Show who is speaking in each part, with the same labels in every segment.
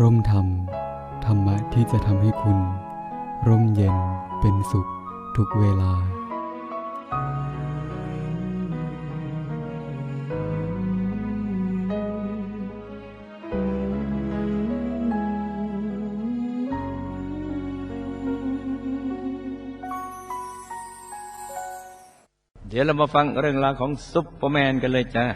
Speaker 1: ร่มธรรม ธรรมะที่จะทำให้คุณ ร่มเย็นเป็นสุขทุกเวลา
Speaker 2: เดี๋ยวเรามาฟังเรื่องราวของซุปเปอร์แมนกันเลยจ้า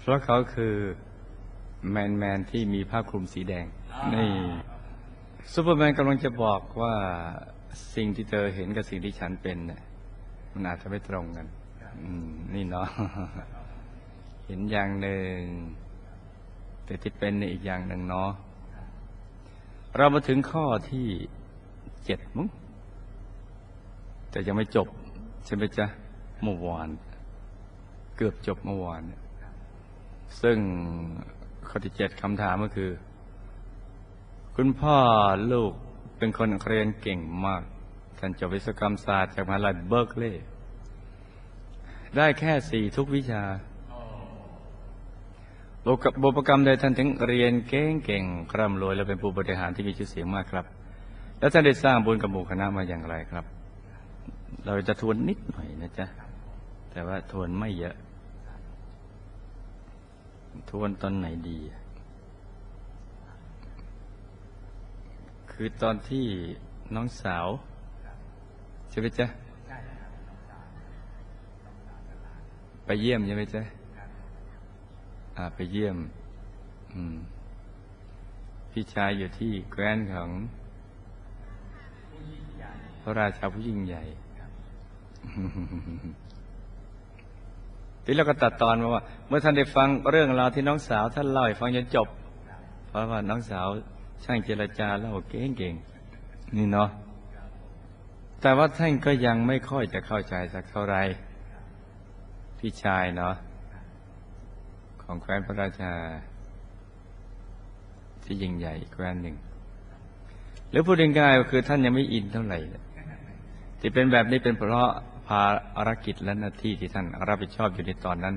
Speaker 2: เพราะเขาคือแมนแมนที่มีผ้าคลุมสีแดง นี่ซูเปอร์แมนกำลังจะบอกว่าสิ่งที่เธอเห็นกับสิ่งที่ฉันเป็นเนี่ยมันอาจจะไม่ตรงกันอืมนี่เนาะเห็นอย่างหนึ่ง แต่ที่เป็นเนี่ยอีกอย่างหนึ่งเนาะเรามาถึงข้อที่เจ็ดมั้งแต่ยังไม่จบ ใช่ไหมจ๊ะเมื่อวาน เกือบจบเมื่อวาน ซึ่งข้อที่เจ็ดคำถามก็คือ คุณพ่อลูกเป็นคนเรียนเก่งมาก ท่านจบวิศวกรรมศาสตร์จากมหาลัยเบิร์กลีย์ได้แค่สี่ทุกวิชาบุกบุพกรรมใดท่านถึงเรียนเก่งเก่งร่ำรวยและเป็นผู้บริหารที่มีชื่อเสียงมากครับ แล้วท่านได้สร้างบุญกับหมู่คณะมาอย่างไรครับ เราจะทวนนิดหน่อยนะจ๊ะ แต่ว่าทวนไม่เยอะ ทวนตอนไหนดี คือตอนที่น้องสาวใช่ไหมจ๊ะ ไปเยี่ยมใช่ไหมจ๊ะอ่าไปเยี่ยม อืม พี่ชายอยู่ที่แคว้นของพระราชาผู้ยิ่งใหญ่ ทีเราก็ตัดตอนมาว่า เมื่อท่านได้ฟังเรื่องราวที่น้องสาวท่านเล่าให้ฟังจนจบ เพราะว่าน้องสาวช่างเจรจาเล่าเก่งๆนี่เนาะแต่ว่าท่านก็ยังไม่ค่อยจะเข้าใจสักเท่าไหรพี่ชายเนาะของแคว้นพระราชา ที่ยิ่งใหญ่อีกแคว้นหนึ่งหรือพูดง่ายๆก็คือท่านยังไม่อินเท่าไหร่ที่เป็นแบบนี้เป็นเพราะ ภารกิจและหน้าที่ที่ท่านรับผิดชอบอยู่ในตอนนั้น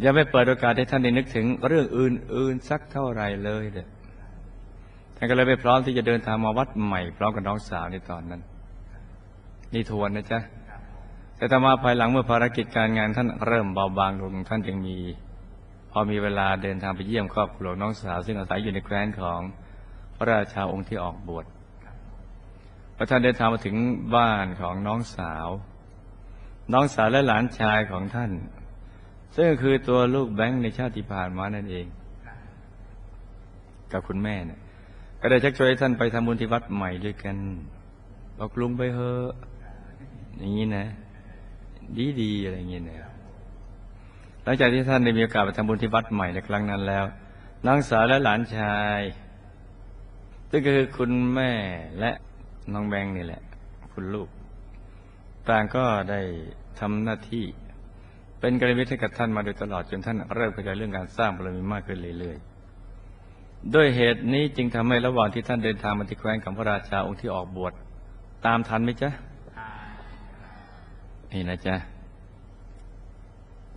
Speaker 2: อย่าไปเปิดโอกาสให้ท่านได้นึกถึงเรื่องอื่น ๆ สักเท่าไรเลยเด้อท่านก็เลยไปพร้อมที่จะเดินทางมาวัดใหม่พร้อมกับน้องสาวในตอนนั้น นี่ทวนนะจ๊ะแต่ต่อมาภายหลังเมื่อภารกิจการงานท่านเริ่มเบาบางลงท่านจึงมี พอมีเวลาเดินทางไปเยี่ยมครอบครัวน้องสาว ซึ่งอาศัยอยู่ในแคว้นของพระราชาองค์ที่ออกบวช พอท่านเดินทางมาถึงบ้านของน้องสาว น้องสาวและหลานชายของท่าน ซึ่งคือตัวลูกแบงค์ในชาติที่ผ่านมานั่นเอง กับคุณแม่เนี่ยก็ได้ชักชวนให้ท่านไปทำบุญที่วัดใหม่ด้วยกันบอกลุงไปเถอะอย่างนี้นะ ดีๆอะไรอย่างนี้นะหลังจากที่ท่านได้มีโอกาสไปทำบุญที่วัดใหม่ในครั้งนั้นแล้วน้องสาวและหลานชายซึ่งก็คือคุณแม่และ น้องแบงค์นี่แหละ คุณลูก ต่างก็ได้ทำหน้าที่ เป็นกระมิตรให้กับท่านมาโดยตลอดจนท่านเริ่มเข้าใจเรื่องการสร้างบารมีมากขึ้นเรื่อยๆด้วยเหตุนี้จึงทำให้ระหว่างที่ท่านเดินทางมาที่แคว้นของพระราชาองค์ที่ออกบวชตามทันไหมจ๊ะนี่นะจ๊ะ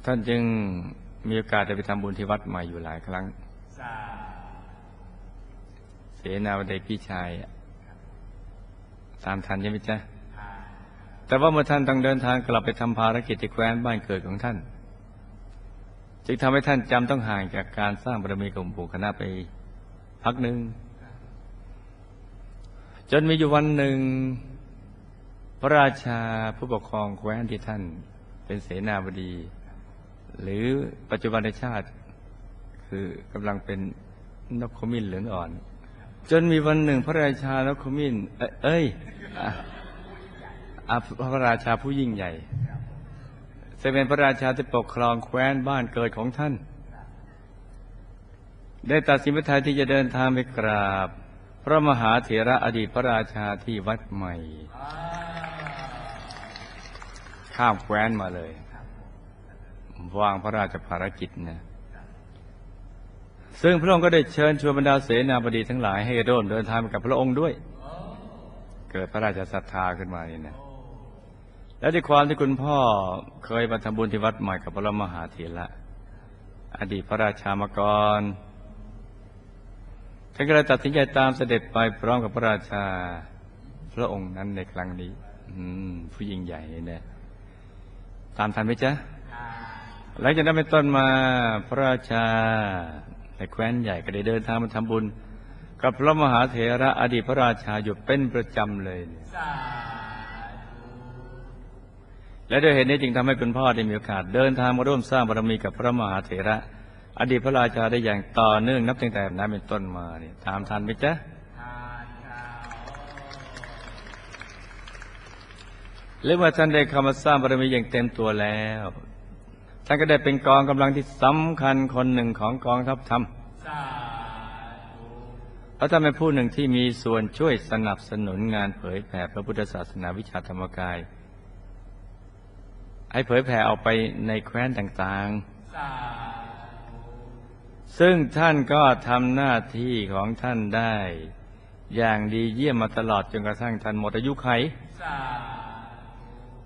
Speaker 2: ท่านจึงมีโอกาสได้ไปทำบุญที่วัดใหม่อยู่หลายครั้งเสนาบดีพี่ชายอะ ตามทันใช่ไหมจ๊ะแต่ว่าเมื่อท่านต้องเดินทางกลับไปทำภารกิจที่แคว้นบ้านเกิดของท่าน จึงทำให้ท่านจำต้องห่างจากการสร้างบารมีของปู่คณะไปพักหนึ่ง จนมีอยู่วันหนึ่ง พระราชาผู้ปกครองแคว้นที่ท่าน เป็นเสนาบดี หรือปัจจุบันในชาติ คือกำลังเป็นนกขมิ้นเหลืองอ่อน จนมีวันหนึ่งพระราชานกขมินเอ้ยพระราชาผู้ยิ่งใหญ่จะเป็นพระราชาที่ปกครองแคว้นบ้านเกิดของท่าน ได้ตัดสินพระทัยที่จะเดินทางไปกราบ พระมหาเถระอดีตพระราชาที่วัดใหม่ ข้ามแคว้นมาเลย วางพระราชภารกิจนะ ซึ่งพระองค์ก็ได้เชิญชวนบรรดาเสนาบดีทั้งหลายให้ร่วมเดินทางไปกับพระองค์ด้วย เกิดพระราชศรัทธาขึ้นมานี่นะและด้วยความที่คุณพ่อเคยมาทำบุญที่วัดใหม่กับพระมหาเถระอดีตพระราชามาก่อนท่านก็เลยตัดสินใจตามเสด็จไปพร้อมกับพระราชา พระองค์นั้นในครั้งนี้ อืม ผู้ยิ่งใหญ่นี่นะตามทันไหมจ๊ะหลังจากนั้นเป็นต้นมาพระราชา ในแคว้นใหญ่ก็ได้เดินทางมาทำบุญ กับพระมหาเถระอดีตพระราชาอยู่เป็นประจำเลยเนี่ยและด้วยเหตุนี้จึงทำให้คุณพ่อได้มีโอกาส เดินทางมาร่วมสร้างบารมีกับพระมหาเถระ อดีตพระราชาได้อย่างต่อเนื่องนับตั้งแต่นั้นเป็นต้นมาเนี่ยตามทันไหมจ๊ะหรือเมื่อท่านได้เข้ามาสร้างบารมีอย่างเต็มตัวแล้ว ท่านก็ได้เป็นกองกำลังที่สำคัญคนหนึ่งของกองทัพธรรมเพราะท่านเป็นผู้หนึ่งที่มีส่วนช่วยสนับสนุนงานเผยแผ่พระพุทธศาสนาวิชาธรรมกาย ให้เผยแผ่ออกไปในแคว้นต่างๆ ซึ่งท่านก็ทำหน้าที่ของท่านได้ อย่างดีเยี่ยมมาตลอดจนกระทั่งท่านหมดอายุไข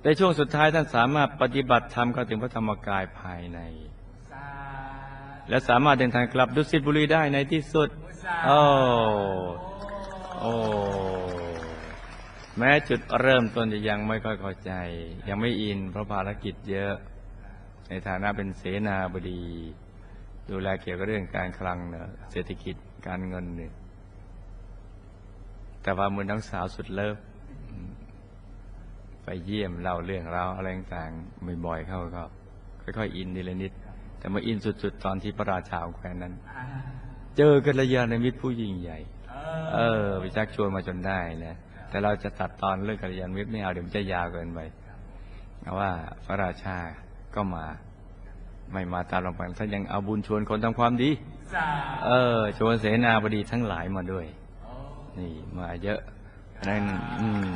Speaker 2: ในช่วงสุดท้ายท่านสามารถปฏิบัติธรรมเข้าถึงพระธรรมกายภายใน และสามารถเดินทางกลับดุสิตบุรีได้ในที่สุด โอ้โอ้แม้จุดเริ่มต้นจะยังไม่ค่อยเข้าใจ ยังไม่อินเพราะภารกิจเยอะ ในฐานะเป็นเสนาบดี ดูแลเกี่ยวกับเรื่องการคลังเนะเศรษฐกิจการเงินเนี่ยแต่ว่ามือน้องสาวสุดเลิฟ ไปเยี่ยมเล่าเรื่องราวอะไรต่างๆบ่อยๆเข้าก็ค่อยๆอินทีละนิด แต่มาอินสุดๆ ตอนที่พระราชาของแคว้นนั้น เจอกัลยาณมิตรผู้ยิ่งใหญ่ เออไปชักชวนมาจนได้นะแต่เราจะตัดตอนเรื่องกัลยาณมิตรไม่เอาเดี๋ยวมันจะยาวเกินไปเอาว่าพระราชาก็มา ไม่มาตามลำพังท่านยังเอาบุญชวนคนทำความดีเออ ชวนเสนาบดีทั้งหลายมาด้วย นี่มาเยอะนั่นอืม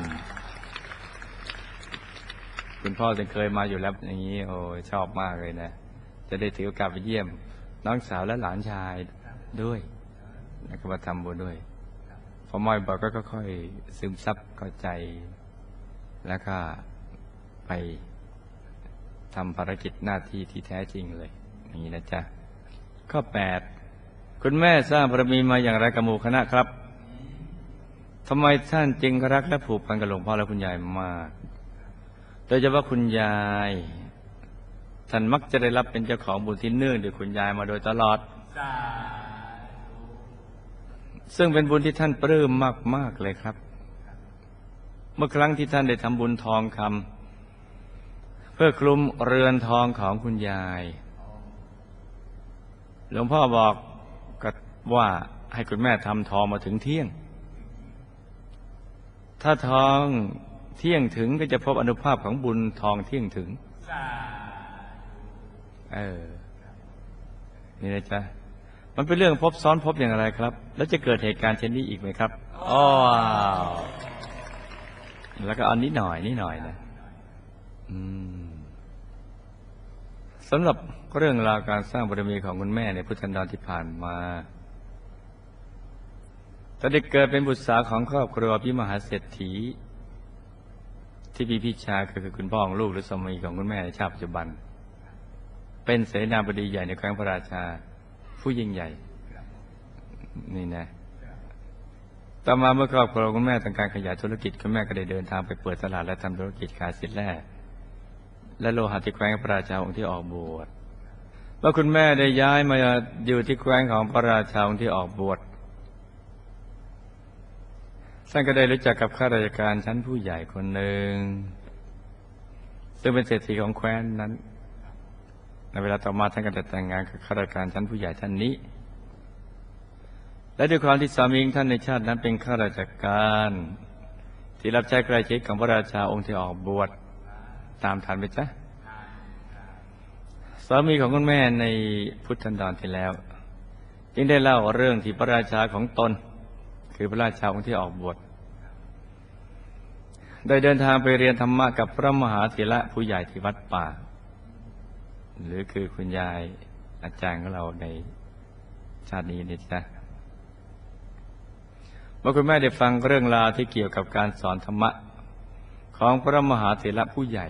Speaker 2: คุณพ่อจะเคยมาอยู่แล้วอย่างนี้ โอ้ชอบมากเลยนะ จะได้ถือโอกาสไปเยี่ยม น้องสาวและหลานชายด้วยแล้วก็มาทำบุญด้วยพอมอยบอกก็ค่อยซึมซับเข้าใจ แล้วก็ไปทำภารกิจหน้าที่ที่แท้จริงเลย อย่างนี้นะจ๊ะ ข้อแปดคุณแม่สร้างบารมีมาอย่างไรกับหมู่คณะครับทำไมท่านจึงรักและผูกพันกับหลวงพ่อและคุณยายมาก โดยเฉพาะคุณยาย ท่านมักจะได้รับเป็นเจ้าของบุญที่เนื่องด้วยคุณยายมาโดยตลอด ซึ่งเป็นบุญที่ท่านปลื้มมาก ๆ เลยครับ เมื่อครั้งที่ท่านได้ทำบุญทองคำเพื่อคลุมเรือนทองของคุณยาย หลวงพ่อบอกก็ว่าให้คุณแม่ทำทองมาถึงเที่ยง ถ้าทอง เที่ยงถึงก็จะพบอนุภาพของบุญทองเที่ยงถึงเออนี่นะจ๊ะมันเป็นเรื่องพบซ้อนพบอย่างไรครับ แล้วจะเกิดเหตุการณ์เช่นนี้อีกไหมครับอ๋อแล้วก็เอันนิดหน่อยนิดหน่อยนะอืมสำหรับเรื่องราวการสร้างบารมีของคุณแม่ในพุทธันดรที่ผ่านมาตอนเด็กเกิดเป็นบุตรสาวของครอบครัวพิมหาเศรษฐี ที่มีพี่ชายก็คือคุณพ่อของลูกหรือสามีของคุณแม่ในชาติปัจจุบัน เป็นเสนาบดีใหญ่ในแคว้นพระราชา ผู้ยิ่งใหญ่ นี่นะ ต่อมาเมื่อครอบครัวคุณแม่ต้องการขยายธุรกิจคุณแม่ก็ได้เดินทางไปเปิดตลาดและทำธุรกิจขายสินแร่และโลหะที่แคว้นพระราชาองค์ที่ออกบวชเมื่อคุณแม่ได้ย้ายมาอยู่ที่แคว้นของพระราชาองค์ที่ออกบวช ท่านก็ได้รู้จักกับข้าราชการชั้นผู้ใหญ่คนหนึ่ง ซึ่งเป็นเศรษฐีของแคว้นนั้น ในเวลาต่อมาท่านก็ได้แต่งงานกับข้าราชการชั้นผู้ใหญ่ท่านนี้ และด้วยความที่สามีท่านในชาตินั้นเป็นข้าราชการ ที่รับใช้ใกล้ชิดของพระราชาองค์ที่ออกบวชตามทันไหมจ๊ะสามีของคุณแม่ในพุทธันดรที่แล้ว จึงได้เล่าเรื่องที่พระราชาของตน คือพระราชาองค์ที่ออกบวชได้เดินทางไปเรียนธรรมะกับพระมหาเถระผู้ใหญ่ที่วัดป่า หรือคือคุณยายอาจารย์ของเราในชาตินี้นี่จ้ะเมื่อคุณแม่ได้ฟังเรื่องราวที่เกี่ยวกับการสอนธรรมะ ของพระมหาเถระผู้ใหญ่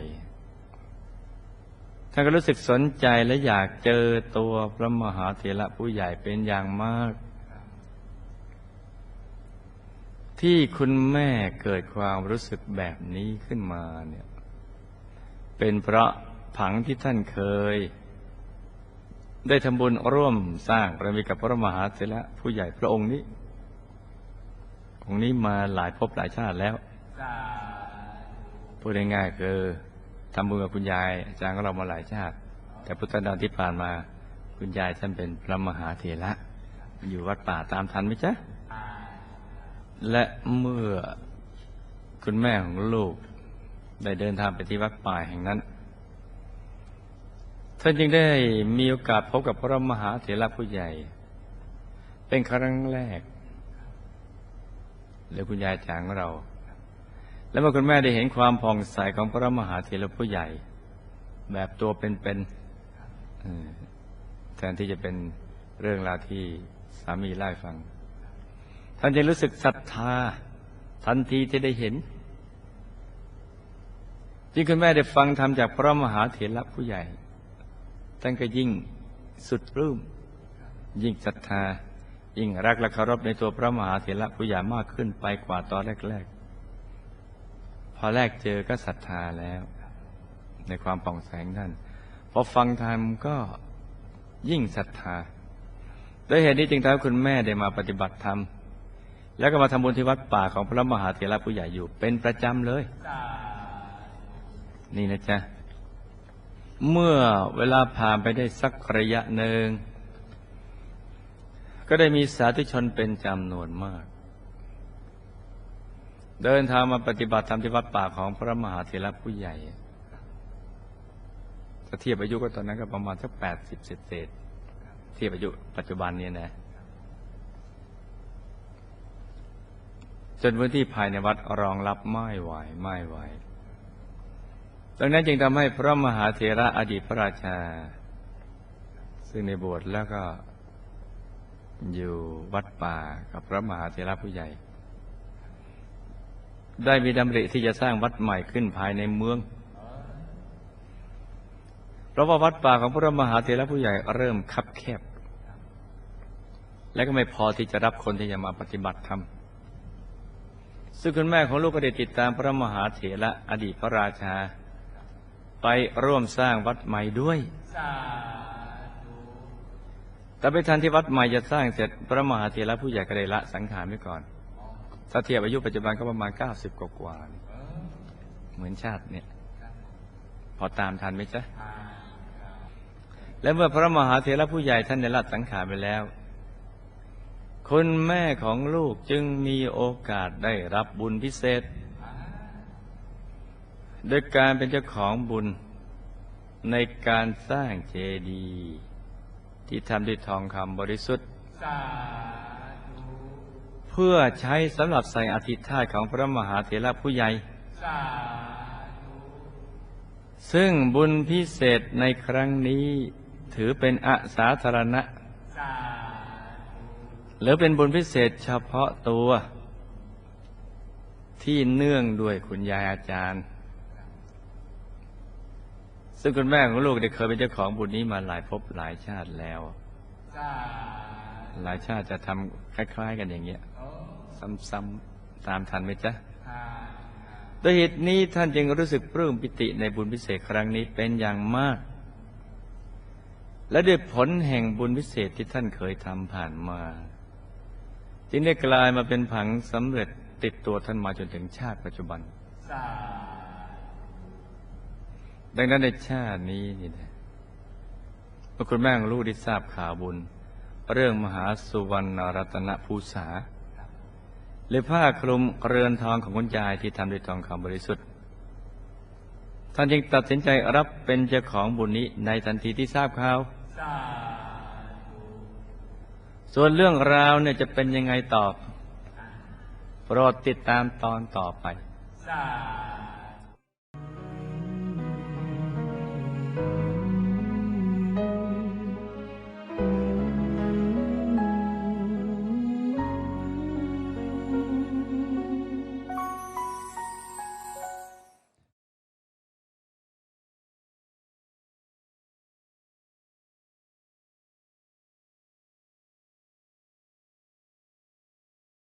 Speaker 2: ท่านก็รู้สึกสนใจและอยากเจอตัวพระมหาเถระผู้ใหญ่เป็นอย่างมาก ที่คุณแม่เกิดความรู้สึกแบบนี้ขึ้นมาเนี่ยเป็นเพราะผังที่ท่านเคย ได้ทำบุญร่วมสร้างบารมีกับพระมหาเถระผู้ใหญ่พระองค์นี้ องค์นี้มาหลายภพหลายชาติแล้วพูดง่ายๆคือทำบุญกับคุณยายอาจารย์ของเรามาหลายชาติ แต่พุทธดอนที่ผ่านมาคุณยายท่านเป็นพระมหาเถระอยู่วัดป่าตามทันไหมจ๊ะ และเมื่อคุณแม่ของลูก ได้เดินทางไปที่วัดป่าแห่งนั้นท่านจึงได้มีโอกาสพบกับพระมหาเถระผู้ใหญ่ เป็นครั้งแรกและคุณยายจางของเรา และเมื่อคุณแม่ได้เห็นความผ่องใสของพระมหาเถระผู้ใหญ่ แบบตัวเป็นๆแทนที่จะเป็นเรื่องราวที่สามีเล่ฟัง ท่านจะรู้สึกศรัทธา ทันทีที่ได้เห็นยิ่งคุณแม่ได้ฟังธรรมจากพระมหาเถระผู้ใหญ่ท่านก็ยิ่งสุดปลื้มยิ่งศรัทธา ยิ่งรักและเคารพในตัวพระมหาเถระผู้ใหญ่มากขึ้นไปกว่าตอนแรก ๆ พอแรกเจอก็ศรัทธาแล้ว ในความป่องแสงท่านพอฟังธรรมก็ยิ่งศรัทธาด้วยเหตุนี้จึงทำให้คุณแม่ได้มาปฏิบัติธรรม แล้วก็มาทำบุญที่วัดป่าของพระมหาเถระผู้ใหญ่อยู่ เป็นประจำเลย นี่นะจ๊ะ เมื่อเวลาผ่านไปได้สักระยะหนึ่ง ก็ได้มีสาธุชนเป็นจำนวนมาก เดินทางมาปฏิบัติธรรมที่วัดป่าของพระมหาเถระผู้ใหญ่ถ้าเทียบอายุก็ตอนนั้นก็ประมาณสักแปดสิบเศษๆเทียบอายุปัจจุบันเนี่ยนะ จนพื้นที่ภายในวัดรองรับไม่ไหวไม่ไหวดังนั้นจึงทำให้พระมหาเถระอดีตพระราชา ซึ่งในบวชแล้วก็อยู่วัดป่ากับพระมหาเถระผู้ใหญ่ ได้มีดำริที่จะสร้างวัดใหม่ขึ้นภายในเมือง เพราะว่าวัดป่าของพระมหาเถระผู้ใหญ่เริ่มคับแคบ และก็ไม่พอที่จะรับคนที่จะมาปฏิบัติธรรม ซึ่งคุณแม่ของลูกก็ได้ติดตามพระมหาเถระอดีตพระราชา ไปร่วมสร้างวัดใหม่ด้วย แต่ไปทันที่วัดใหม่จะสร้างเสร็จพระมหาเถระผู้ใหญ่ก็ได้ละสังขารไว้ก่อน ถ้าเทียบอายุปัจจุบันก็ประมาณเก้าสิบกว่าๆเหมือนชาติเนี่ย พอตามทันไหมจ๊ะและเมื่อพระมหาเถระผู้ใหญ่ท่านได้ละสังขารไปแล้ว คุณแม่ของลูกจึงมีโอกาสได้รับบุญพิเศษโดยการเป็นเจ้าของบุญในการสร้างเจดีย์ที่ทำด้วยทองคำบริสุทธิ์ เพื่อใช้สำหรับใส่อธิษฐานของพระมหาเถระผู้ใหญ่ ซึ่งบุญพิเศษในครั้งนี้ถือเป็นอาสาธารณะ หรือเป็นบุญพิเศษเฉพาะตัว ที่เนื่องด้วยคุณยายอาจารย์ ซึ่งคุณแม่ของลูกได้เคยเป็นเจ้าของบุญนี้มาหลายภพหลายชาติแล้วหลายชาติจะทำคล้ายๆ กันอย่างเงี้ยซ้ำๆตามทันไหมจ๊ะโดยเหตุนี้ท่านจึงรู้สึกปลื้มปิติในบุญพิเศษครั้งนี้เป็นอย่างมาก และด้วยผลแห่งบุญพิเศษที่ท่านเคยทำผ่านมา จึงได้กลายมาเป็นผังสำเร็จติดตัวท่านมาจนถึงชาติปัจจุบัน ดังนั้นในชาตินี้นี่นะเมื่อคุณแม่ของลูกได้ทราบข่าวบุญ เรื่องมหาสุวรรณรัตนภูษาหรือผ้าคลุมเรือนทองของคุณยายที่ทำด้วยทองคำบริสุทธิ์ ท่านจึงตัดสินใจรับเป็นเจ้าของบุญนี้ในทันทีที่ทราบข่าว ส่วนเรื่องราวเนี่ยจะเป็นยังไงต่อโปรดติดตามตอนต่อไป
Speaker 3: สา